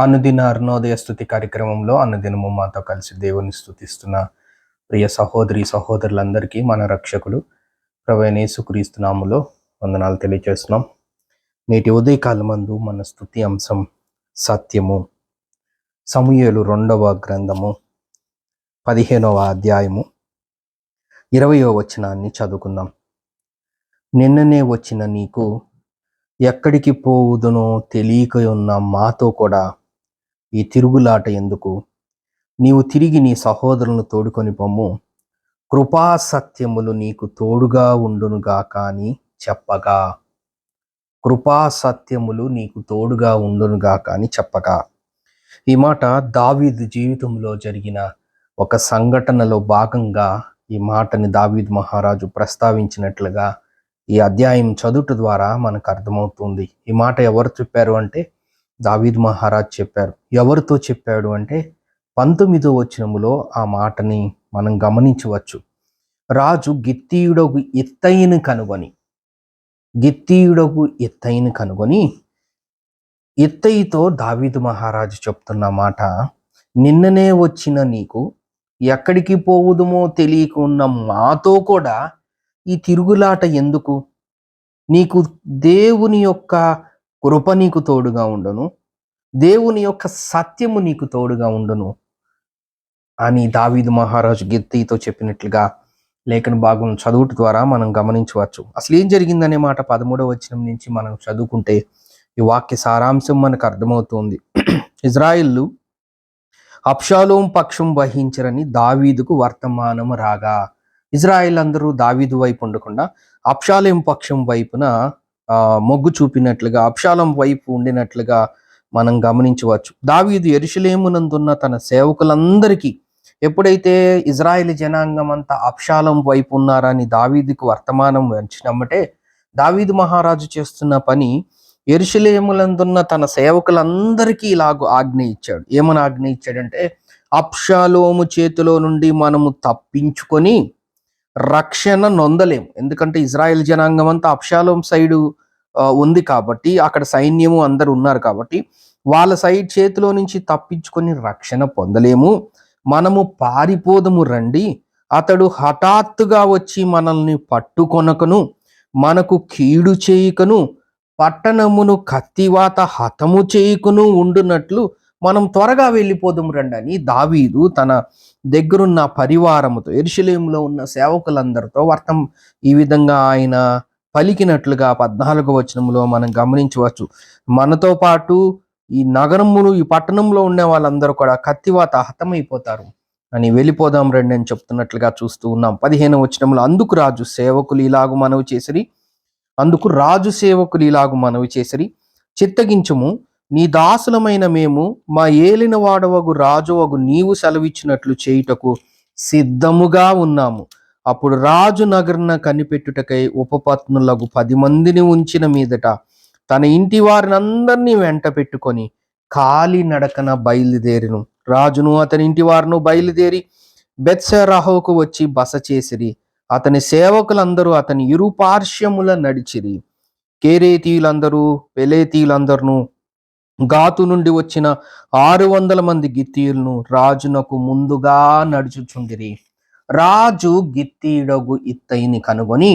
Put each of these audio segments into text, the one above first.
అనుదిన అరుణోదయ స్థుతి కార్యక్రమంలో అనుదినము మాతో కలిసి దేవుని స్థుతిస్తున్న ప్రియ సహోదరి సహోదరులందరికీ మన రక్షకుడు ప్రవేణేసుక్రీస్తునాములో వందనాలు తెలియజేస్తున్నాం నేటి ఉదయకాలమందు మన స్థుతి అంశం సత్యము. సమూహలు రెండవ గ్రంథము పదిహేనవ అధ్యాయము ఇరవయో వచనాన్ని చదువుకుందాం. నిన్ననే వచ్చిన నీకు ఎక్కడికి పోవుదునో తెలియక ఉన్న మాతో కూడా ఈ తిరుగులాట ఎందుకు? నీవు తిరిగి నీ సహోదరులను తోడుకొని పొమ్ము. కృపా సత్యములు నీకు తోడుగా ఉండునుగా కానీ చెప్పగా. కృపా సత్యములు నీకు తోడుగా ఉండునుగా కానీ చెప్పగా. ఈ మాట దావీదు జీవితంలో జరిగిన ఒక సంఘటనలో భాగంగా ఈ మాటని దావీద్ మహారాజు ప్రస్తావించినట్లుగా ఈ అధ్యాయం చదువుట ద్వారా మనకు అర్థమవుతుంది. ఈ మాట ఎవరు చెప్పారు అంటే దావీద్ మహారాజ్ చెప్పారు. ఎవరితో చెప్పాడు అంటే పంతొమ్మిదో వచనములో ఆ మాటని మనం గమనించవచ్చు. రాజు గిత్తీయుడకు ఎత్తైన కనుగొని గిత్తీయుడకు ఎత్తైన కనుగొని ఎత్తయితో దావీదు మహారాజు చెప్తున్న మాట నిన్ననే వచ్చిన నీకు ఎక్కడికి పోవుదుమో తెలియకున్న మాతో కూడా ఈ తిరుగులాట ఎందుకు? నీకు దేవుని యొక్క కృప నీకు తోడుగా ఉండను. దేవుని యొక్క సత్యము నీకు తోడుగా ఉండను అని దావీదు మహారాజు గిత్తయితో చెప్పినట్లుగా లేఖన భాగం చదువుట ద్వారా మనం గమనించవచ్చు. అసలు ఏం జరిగిందనే మాట పదమూడవ వచనం నుంచి మనం చదువుకుంటే ఈ వాక్య సారాంశం మనకు అర్థమవుతుంది. ఇజ్రాయిల్లు అప్షాలోం పక్షం వహించరని దావీదుకు వర్తమానము రాగా ఇజ్రాయిల్ అందరూ దావీదు వైపు ఉండకుండా అప్షాలేం పక్షం వైపున మొగ్గు చూపినట్లుగా అప్షాలం వైపు ఉండినట్లుగా మనం గమనించవచ్చు. దావీదు ఎరుషలేమునందున్న తన సేవకులందరికీ ఎప్పుడైతే ఇజ్రాయిల్ జనాంగం అంతా అప్షాలం వైపు ఉన్నారని దావీదుకు వర్తమానం వచ్చినమ్మటే దావీదు మహారాజు చేస్తున్న పని ఎరుషలేములందున్న తన సేవకులందరికీ ఇలాగ ఆజ్ఞ ఇచ్చాడు. ఏమని ఆజ్ఞ ఇచ్చాడంటే అప్షాలోము చేతిలో నుండి మనము తప్పించుకొని రక్షణ నొందలేము. ఎందుకంటే ఇజ్రాయెల్ జనాంగం అంతా అప్షాలోం సైడు ఉంది కాబట్టి అక్కడ సైన్యము అందరు ఉన్నారు కాబట్టి వాళ్ళ సైడ్ చేతిలో నుంచి తప్పించుకొని రక్షణ పొందలేము. మనము పారిపోదము రండి. అతడు హఠాత్తుగా వచ్చి మనల్ని పట్టుకొనకను మనకు కీడు చేయకను పట్టణమును కత్తివాత హతము చేయకును ఉండునట్లు మనం త్వరగా వెళ్ళిపోదాం రండి అని దావీదు తన దగ్గరున్న పరివారముతో ఎరుషలేంలో ఉన్న సేవకులందరితో వర్తం ఈ విధంగా ఆయన పలికినట్లుగా పద్నాలుగో వచనంలో మనం గమనించవచ్చు. మనతో పాటు ఈ నగరమును ఈ పట్టణంలో ఉండే వాళ్ళందరూ కూడా కత్తివాత హతమైపోతారు. అని వెళ్ళిపోదాం రండి అని చెప్తున్నట్లుగా చూస్తూ ఉన్నాం. పదిహేను వచనంలో అందుకు రాజు సేవకులు ఇలాగు మనవి చేసిరి. అందుకు రాజు సేవకులు ఇలాగు మనవి చేసిరి. చిత్తగించుము. నీ దాసులమైన మేము మా ఏలిన వాడవగు రాజువగు నీవు సెలవిచ్చినట్లు చేయుటకు సిద్ధముగా ఉన్నాము. అప్పుడు రాజు నగరన కనిపెట్టుటకై ఉపపత్నులకు పది మందిని ఉంచిన మీదట తన ఇంటి వారిని అందరినీ వెంట పెట్టుకొని కాలి నడకన బయలుదేరిను. రాజును అతని ఇంటి వారును బయలుదేరి బెత్సరాహోకు వచ్చి బస చేసిరి. అతని సేవకులందరూ అతని ఇరు పార్శ్వముల నడిచిరి. కేరేతీయులందరూ పెలేతీయులందరూ గాతు నుండి వచ్చిన ఆరు వందల మంది గిత్తీయులను రాజునకు ముందుగా నడుచుచుండిరి. రాజు గిత్తీడగు ఇత్తయిని కనుగొని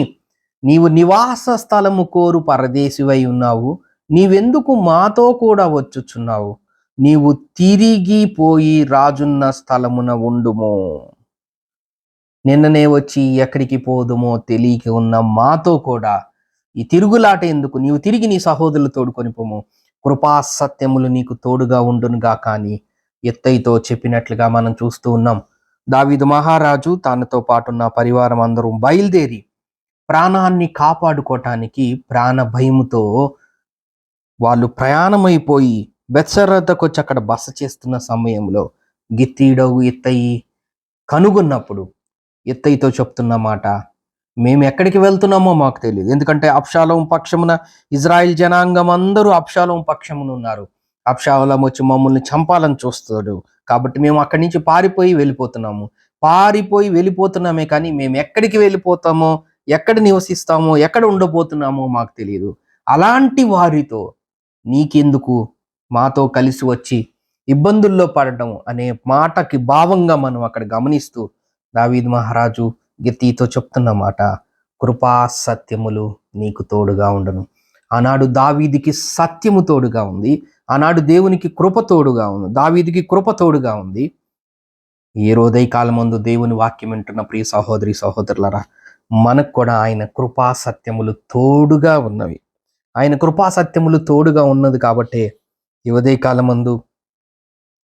నీవు నివాస స్థలము కోరు పరదేశివై ఉన్నావు. నీవెందుకు మాతో కూడా వచ్చుచున్నావు? నీవు తిరిగి పోయి రాజున్న స్థలమున ఉండుము. నిన్ననే వచ్చి ఎక్కడికి పోదుమో తెలియక ఉన్న మాతో కూడా ఈ తిరుగులాట ఎందుకు? నీవు తిరిగి నీ సహోదరులు తోడుకొని పోము. కృపా సత్యములు నీకు తోడుగా ఉండునుగా కానీ ఎత్తయితో చెప్పినట్లుగా మనం చూస్తూ ఉన్నాం. దావీదు మహారాజు తనతో పాటున్న పరివారం అందరూ బయలుదేరి ప్రాణాన్ని కాపాడుకోవటానికి ప్రాణ భయముతో వాళ్ళు ప్రయాణమైపోయి బెత్సరద్దకు వచ్చి అక్కడ బస చేస్తున్న సమయంలో గిత్తీడవు ఎత్తయి కనుగొన్నప్పుడు ఎత్తయితో చెప్తున్న మాట మేము ఎక్కడికి వెళ్తున్నామో మాకు తెలియదు. ఎందుకంటే అప్షాలోం పక్షమున ఇజ్రాయిల్ జనాంగం అందరూ అప్షాలోం పక్షమున ఉన్నారు. అప్షావలం వచ్చి మమ్మల్ని చంపాలని చూస్తాడు. కాబట్టి మేము అక్కడి నుంచి పారిపోయి వెళ్ళిపోతున్నాము. పారిపోయి వెళ్ళిపోతున్నామే కానీ మేము ఎక్కడికి వెళ్ళిపోతామో ఎక్కడ నివసిస్తామో ఎక్కడ ఉండబోతున్నామో మాకు తెలియదు. అలాంటి వారితో నీకెందుకు మాతో కలిసి వచ్చి ఇబ్బందుల్లో పడటం అనే మాటకి భావంగా మనం అక్కడ గమనిస్తూ దావీద్ మహారాజు గెత్తితో చెప్తున్న మాట కృపా సత్యములు నీకు తోడుగా ఉండను. ఆనాడు దావీదికి సత్యము తోడుగా ఉంది. ఆనాడు దేవునికి కృప తోడుగా ఉంది. దావీదికి కృప తోడుగా ఉంది. ఏ రోజై కాలమందు దేవుని వాక్యం వింటున్న ప్రియ సహోదరి సహోదరులరా మనకు కూడా ఆయన కృపా సత్యములు తోడుగా ఉన్నవి. ఆయన కృపా సత్యములు తోడుగా ఉన్నది కాబట్టి ఈ కాలమందు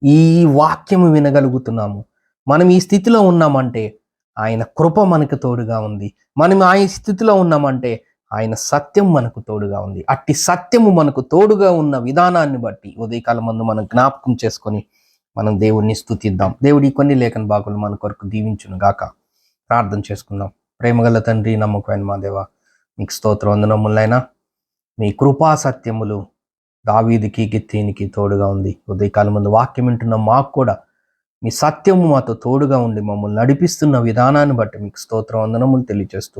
ఈ వాక్యము వినగలుగుతున్నాము. మనం ఈ స్థితిలో ఉన్నామంటే ఆయన కృప మనకు తోడుగా ఉంది. మనం ఆ స్థితిలో ఉన్నామంటే ఆయన సత్యం మనకు తోడుగా ఉంది. అట్టి సత్యము మనకు తోడుగా ఉన్న విధానాన్ని బట్టి ఉదయకాలం మందు మనం జ్ఞాపకం చేసుకొని మనం దేవుణ్ణి స్థుతిద్దాం దేవుడి కొన్ని లేఖన భాగులు మన కొరకు దీవించును గాక. ప్రార్థన చేసుకుందాం. ప్రేమగల తండ్రి నమ్మకమైన మా దేవ మీకు స్తోత్ర వందనములైనా మీ కృపా సత్యములు దావీదికి గిత్తీనికి తోడుగా ఉంది. ఉదయకాలం ముందు వాక్యం వింటున్న మాకు కూడా మీ సత్యము మాతో తోడుగా ఉండి మమ్మల్ని నడిపిస్తున్న విధానాన్ని బట్టి మీకు స్తోత్ర వందనములు తెలియజేస్తూ